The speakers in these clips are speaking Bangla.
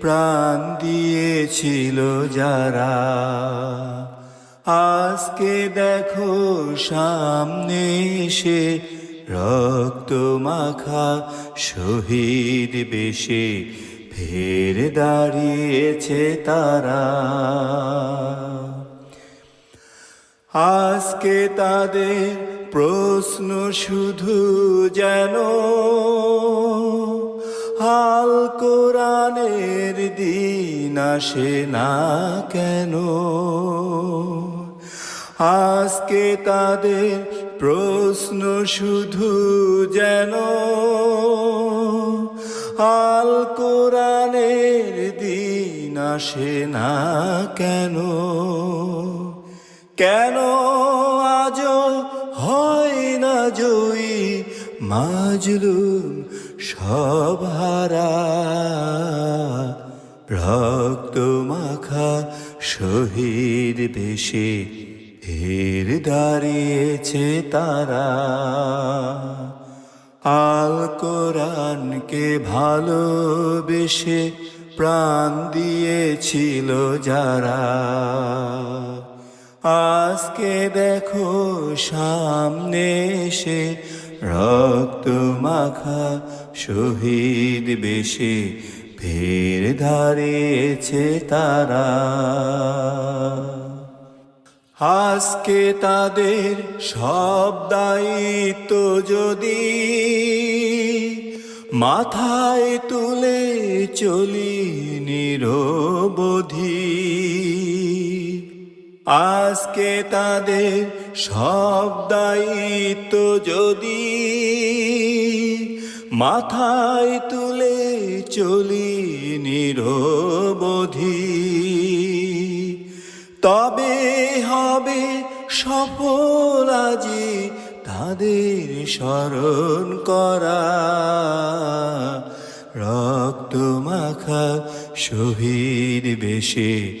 প্রাণ দিয়েছিল যারা। আজকে দেখো সামনে সে রক্ত মাখা শহীদ বেশে ফের দাঁড়িয়েছে তারা। আজকে তাদের প্রশ্ন শুধু যেন হাল কোরআনের দিন আসে না কেন? আজকে তাদের প্রশ্ন শুধু যেন আল কোরআনের দিন আসে না কেন? কেন আজ হয় না জয়ী মাজলুম সভারা রক্ত মাখা শহীদ বেশে ফের দাঁড়িয়েছে তারা। আল কোরআনকে ভালোবেসে প্রাণ দিয়েছিল যারা। আজকে দেখো সামনে সে রক্ত মাখা শহীদ বেশে ফের দাঁড়িয়েছে তারা। আজকে তাদের সব দায়িত্ব যদি মাথায় তুলে চলি নিরবধি। আজকে তাদের সব দায়িত্ব যদি মাথায় তুলে চলি নিরবধি, তবে হবে সফল আজি তাদের স্মরণ করা। রক্ত মাখা শহীদ বেশে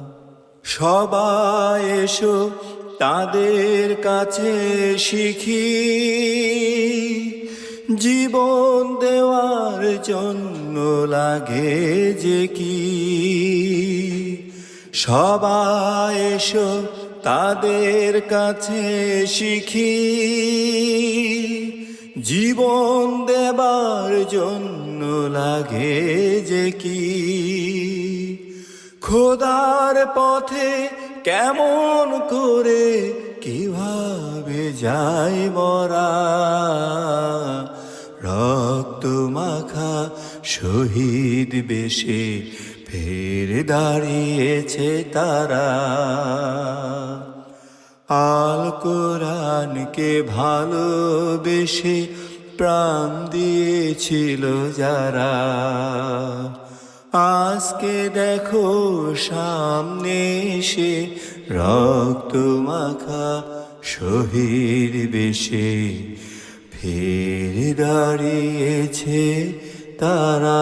সবাই এসো তাদের কাছে শিখি। জীবন দেওয়ার জন্য লাগে যে কি। সবাই এসো তাদের কাছে শিখি। জীবন দেবার জন্য লাগে যে কি। খোদার পথে কেমন করে কীভাবে যাই মরা? রক্ত মাখা শহীদ বেশে ফের দাঁড়িয়েছে তারা। আল কোরআনকে ভালোবেসে প্রাণ দিয়েছিল যারা। আজকে দেখো সামনে সে রক্ত মাখা শহীদ বেশে। ফের দাঁড়িয়েছে তারা।